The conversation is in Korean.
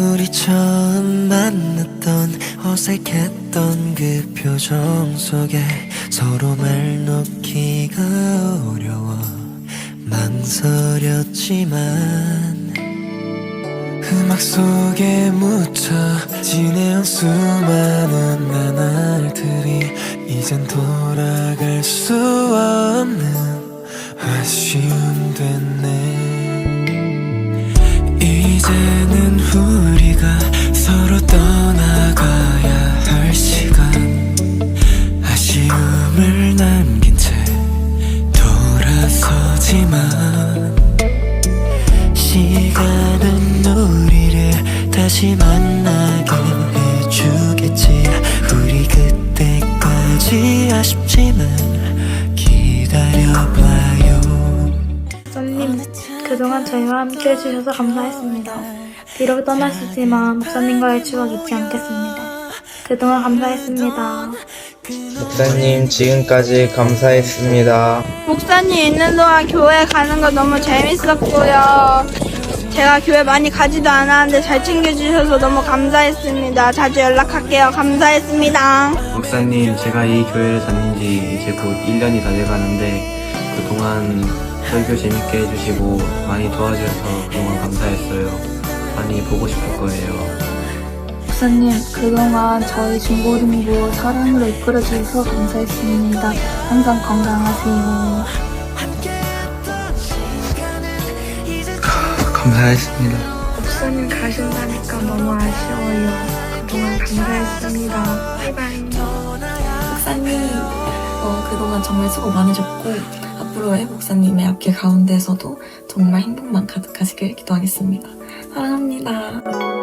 우리 처음 만났던 어색했던 그 표정 속에 서로 말 놓기가 어려워. 망설였지만 음악 속에 묻혀 지내온 수많은 나날들이 이젠 돌 돌아서지만 시간은 우리를 다시 만나게 해주겠지 우리 그때까지 아쉽지만 기다려봐요 목사님, 그동안 저희와 함께 해주셔서 감사했습니다. 비록 떠나시지만 목사님과의 추억 잊지 않겠습니다. 그동안 감사했습니다. 목사님 지금까지 감사했습니다. 목사님 있는 동안 교회 가는 거 너무 재밌었고요. 제가 교회 많이 가지도 않았는데 잘 챙겨주셔서 너무 감사했습니다. 자주 연락할게요. 감사했습니다. 목사님, 제가 이 교회를 다닌 지 이제 곧 1년이 다 돼가는데 그동안 설교 재밌게 해주시고 많이 도와주셔서 그동안 감사했어요. 많이 보고 싶을 거예요. 목사님, 그동안 저희 중고등부 사랑으로 이끌어주셔서 감사했습니다. 항상 건강하세요. 감사했습니다. 목사님 가신다니까 너무 아쉬워요. 그동안 감사했습니다. 바이바이. 목사님, 어, 그동안 정말 수고 많으셨고, 앞으로의 목사님의 앞길 가운데서도 정말 행복만 가득하시길 기도하겠습니다. 사랑합니다.